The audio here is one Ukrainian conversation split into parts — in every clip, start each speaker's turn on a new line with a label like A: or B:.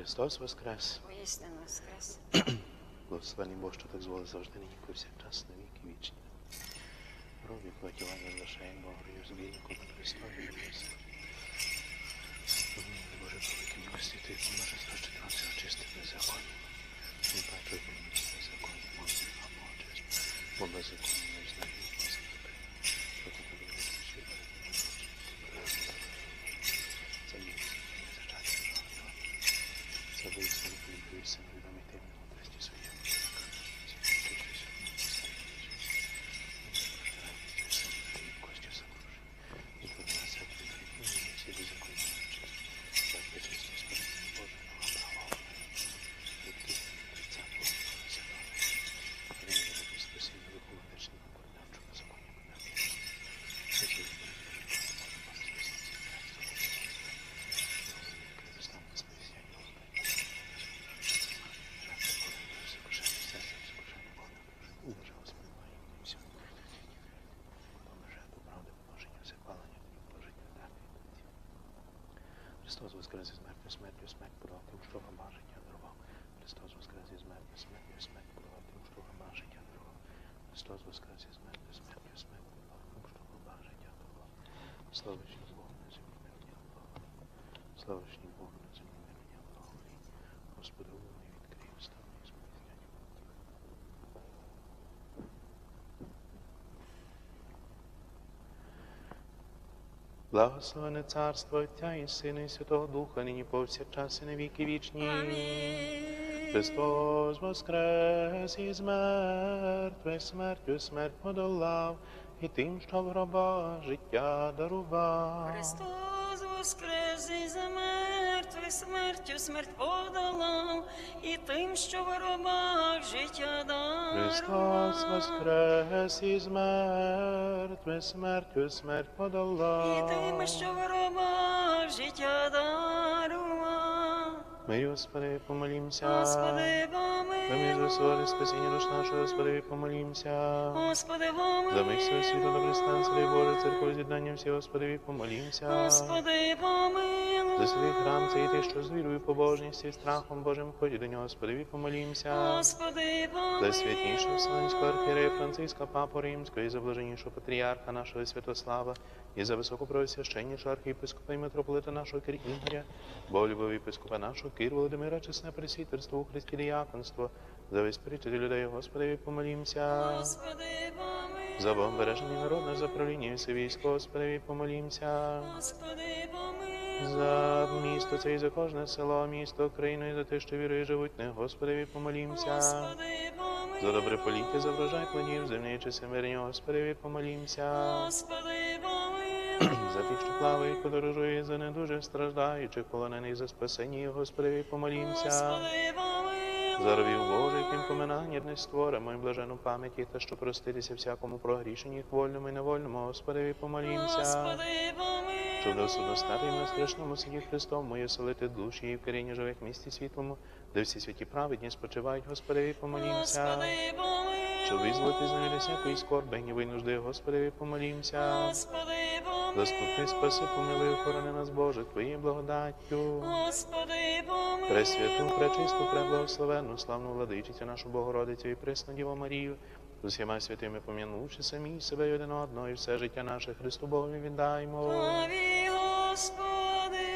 A: Христос Воскрес!
B: Воістину воскрес.
A: Благословений Бог, що так зволив завжди нині повсякчас на віки вічні. Робі платівання залишає Богою з віку на Христові любові. Боже, великий милості ти поможе страшити нас і очисти беззаконня. Не бачу, як мені беззаконня, може, а може, бо беззаконня воскрес із мертвих смертю, смерть подав тим, що раба життя дарував. Христос воскрес із мертвих смертю, смерть подав тим, що раба життя дарував. Христос воскрес із мертвих смертю, смерть подав тим, що раба життя дарував. Слава Богу, на землі Слава Бога. Славичний Бог на землі мирення Бога. Господи, умний відкрив ставні спозняння. Благословене царство Отця і Сина і Святого Духа, нині повсякчас і на віки вічні.
B: Амінь.
A: Христос воскрес із мертвих смертю смерть подолав, і тим, що в гроба життя дарував.
B: Христос воскрес із мертвих смертю смерть подолав, і тим, що в життя
A: Христос
B: дарував.
A: воскрес із мертвих смертю смерть
B: І тим, що в гробах життя дарував.
A: Ми, Господи, помолімся.
B: Господи, Помилуй.
A: засоли спасіння душ нашого, Господи, помолімся.
B: Господи,
A: За мир всього світу, добрий стан,
B: помилуй.
A: Царі Боже, церкви з'єднання всі, Господи, помолімся.
B: Господи, помилуй.
A: За свій храм цей ти, що з вірою, побожністю і страхом Божим ході до нього, Господи, помолімся.
B: Господи, помилуй.
A: За святнішого Вселенського архієрея Франциска, Папу Римського, і за блаженнішого патріарха нашого Святослава, і за високопросвященнішого архієпископа і митрополита нашого Кир Ігоря, Болюбові єпископа нашого Кир Володимира, чесне пресвітерство у Христі діяконство, за весь причити людей, Господи, помолімся.
B: Господи, помилуй.
A: За Богом бережені народ наш, за правління всі військо, Господи, помолімся.
B: Господи, помилуй.
A: За місто це і за кожне село, місто, країну, і за те, що вірує, живуть них, Господи, помолімся.
B: Господи, помилуй.
A: За добре поліття, за врожай плодів, землі чи семирні, Господи, помолімся.
B: Господи.
A: За тих, що плавають, подорожують, за недуже страждаючих, полонених за спасення, їх, Господи, помолімся.
B: Господи, помилуй.
A: За ровів Божих, їм поминання не створимо, і блажену пам'яті, та що проститися всякому прогрішенні, вольному і невольному, Господи, помолімся.
B: Господи, помилуй.
A: Щоб до суду стати на страшному суді Христом, моє селити душі і в корінні живих місті світлому, де всі святі праведні спочивають, Господи, помолімся. Щоб визволити з невілі всякої скорби, гніви нужди, Господи, помолімся.
B: Господи.
A: Заступи, спаси, помилуй, охорони нас, Боже, Твоєю благодаттю.
B: Господи, помилуй.
A: Пресвяту, пречисту, преблагословенну, славну владичицю нашу Богородицю і пресну Діву Марію, з усіма святими пом'янувши самі себе й один одного, і все життя наше Христу Богові віддаймо.
B: Тобі, Господи.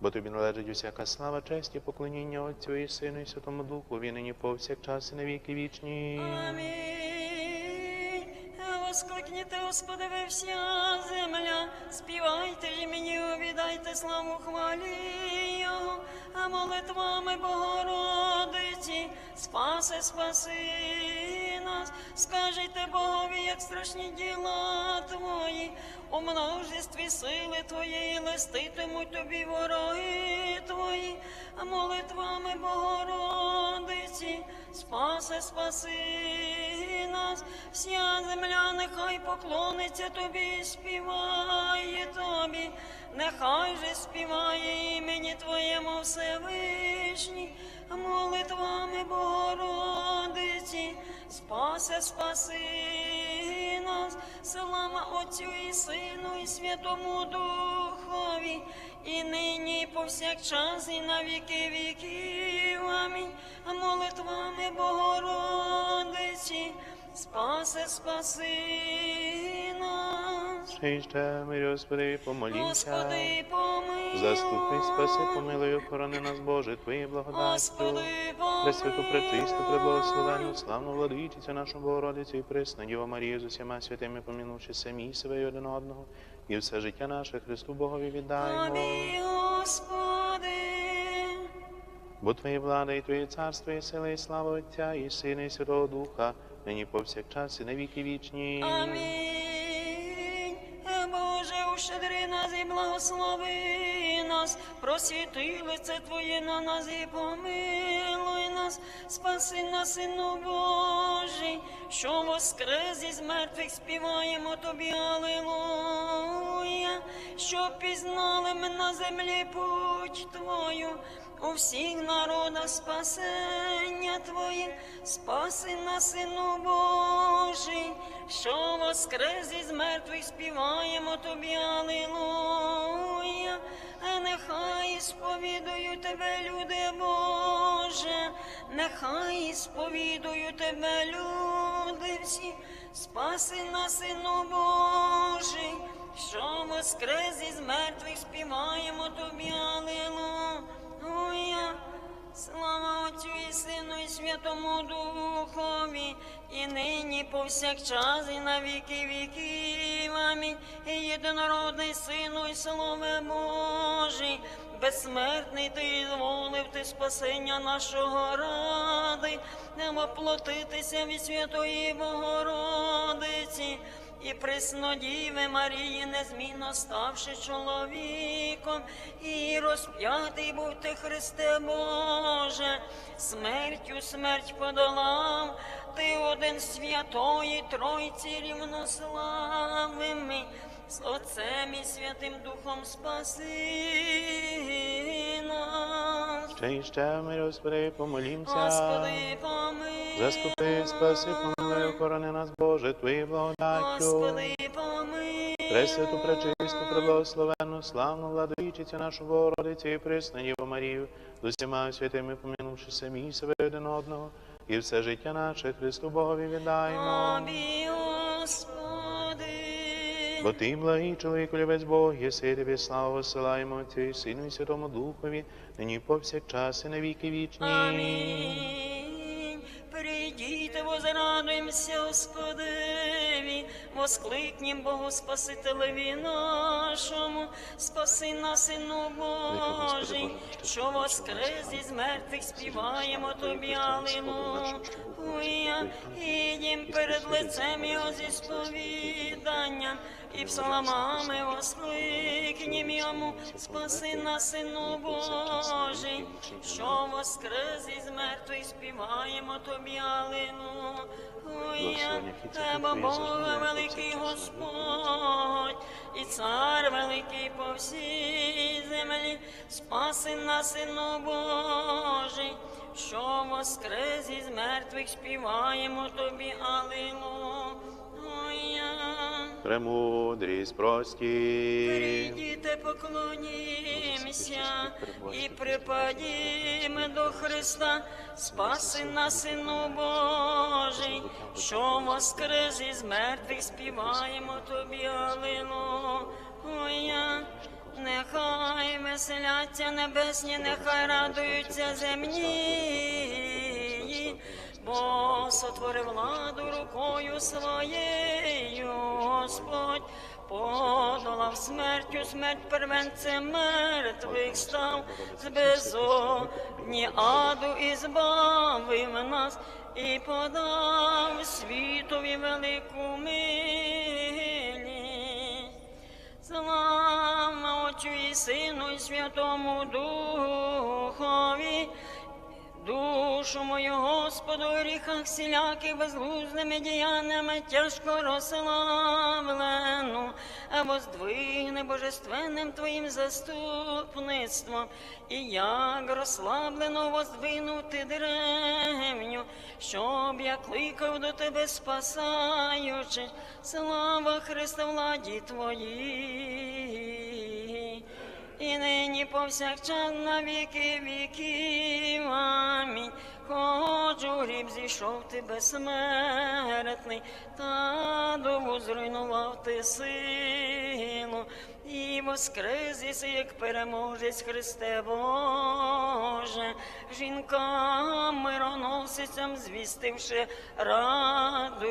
A: Бо тобі належить усяка слава, честь і поклоніння Отцю і Сину і Святому Духу, він нині повсякчас і на віки вічні.
B: Амінь. Ви вся земля, співайте імені, віддайте славу хвалі Його, а молитвами Богородиці, спаси, спаси нас, скажете Богові, як страшні діла Твої, у множестві сили Твоєї листитимуть тобі вороги Твої, а молитвами Богородиці, спаси, спаси нас, вся земля нехай поклониться тобі, співає тобі, нехай же співає імені Твоєму Всевишній, молитвами Богородиці, спаси, спаси нас, слава Отцю і Сину, і Святому Духові, і нині, повсякчас і на віки віків. Амінь. Молитвами Богородиці, спаси, спаси нас.
A: Ще мирі, Господи, помолімся.
B: Господи, помилуй.
A: Заступи, спаси, помилуй, охорони нас, Боже, Твоєю благодаттю.
B: Господи, помилуй.
A: Пресвяту, пречисту, преблагословенну, славну владичицю нашу Богородицю і присну Діву Марію з усіма святими, помінувши самі себе і один одного, і все життя наше Христу Богові віддаємо.
B: Тобі, Господи.
A: Бо Твоє влада і Твоє царство, і сила, і слава Отця, і Сина, і Святого Духа, нині повсякчас, і на віки вічні.
B: Амінь. Боже, ущедри нас і благослови нас, просвіти лице Твоє на нас і помилуй нас, спаси нас, Сину Божий, що воскрес із мертвих співаємо Тобі, Аллилуйя, що пізнали ми на землі путь Твою, у всіх народах спасення Твоє, спаси нас, Сину Божий, що воскрес із мертвих співаємо Тобі, Аллилуйя, нехай сповідую Тебе, люди Боже, нехай сповідую Тебе, люди всі, спаси нас, Сину Божий, що воскрес із мертвих співаємо Тобі, Аллилуйя. Слава Отцю і Сину, і Святому Духові, і нині повсякчас, і на віки віків. Амінь. І єдинородний Сину, і Слове Божий, безсмертний ти зволив ти спасення нашого ради, не воплотитися від Святої Богородиці. І приснодіви Марії, незмінно ставши чоловіком, і розп'ятий був ти, Христе Боже, смертю смерть подолав, ти один святої Тройці рівнославими, з Отцем і Святим Духом спаси нас.
A: Ще й ще, мирі, Господи, помолімся.
B: Господи, помилуй.
A: Заступи, спаси, помилуй, охорони нас, Боже, Твоєю благодаттю.
B: Господи, помилуй.
A: Пресвяту, пречисту, преблагословенну, славну владичицю нашу Богородицю і присну Діву Марію, з усіма святими помінувши самі себе один одного, і все життя наше Христу Богові.
B: Тобі, Господи.
A: Бо ти, благий чоловік, любець Бог, єси тобі славу посилаємо Отцю і Сину і Святому Духові, нині повсякчас і на віки вічні.
B: Амінь. Возрадуємося, Господеві, воскликнім Богу Спасителеві нашому, спаси нас, Сину Божий, що воскрес із мертвих співаємо Тобі, Аллилуйя, ідім перед лицем Його зі сповіданням, і псалмами воскликнім Йому, спаси нас, Сину Божий, що воскрес із мертвих співаємо Тобі, Аллилуйя, Тебе Бога великий Господь, і цар великий по всій землі, спаси нас, Сину Божий, що воскрес із мертвих співаємо Тобі, Аллилуйя.
A: Премудрість прості.
B: Прийдіте, поклонімся і припадімо до Христа, спаси нас, Сину Божий, що воскрес із мертвих співаємо Тобі, Аллилуйя. Нехай веселяться небесні, нехай радуються земні, бо сотворив владу рукою своєю, Господь, подолав смертю, смерть первенцем мертвих став, з безодні аду і збавив нас, і подав світові велику милість. Слава Отцю і Сину, і Святому Духові, душу мою, Господу, в гріхах всіляких безглузними діяннями тяжко розславлену, а воздвигне божественним Твоїм заступництвом, і як розслаблено воздвинути древню, щоб я кликав до Тебе, спасаючи, слава Христа владі Твоїй. І нині повсякчас на віки віків. Амінь. Хоч гріб зійшов ти безсмертний, та довго зруйнував ти силу, і воскрес єси, як переможець Христе Боже, жінкам мироносицям звістивши раду.